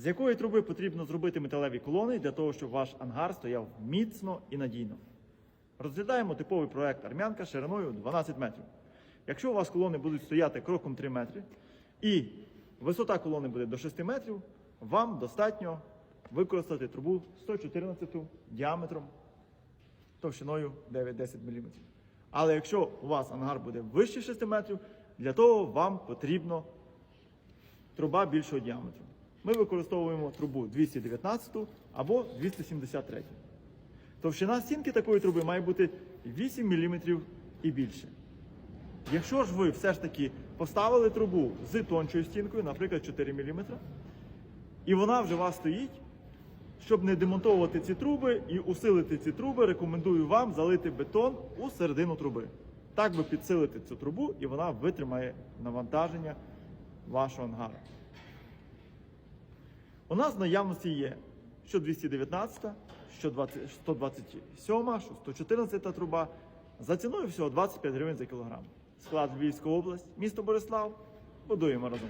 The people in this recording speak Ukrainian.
З якої труби потрібно зробити металеві колони для того, щоб ваш ангар стояв міцно і надійно? Розглядаємо типовий проект армянка шириною 12 метрів. Якщо у вас колони будуть стояти кроком 3 метри і висота колони буде до 6 метрів, вам достатньо використати трубу 114 діаметром товщиною 9-10 мм. Але якщо у вас ангар буде вище 6 метрів, для того вам потрібно труба більшого діаметру. Ми використовуємо трубу 219 або 273. Товщина стінки такої труби має бути 8 мм і більше. Якщо ж ви все ж таки поставили трубу з тончою стінкою, наприклад, 4 мм, і вона вже у вас стоїть, щоб не демонтовувати ці труби і усилити ці труби, рекомендую вам залити бетон у середину труби. Так ви підсилите цю трубу і вона витримає навантаження вашого ангару. У нас в наявності є що 219, що 20 127, що 114 труба за ціною всього 25 гривень за кілограм. Склад Львівська область, місто Борислав. Будуємо разом.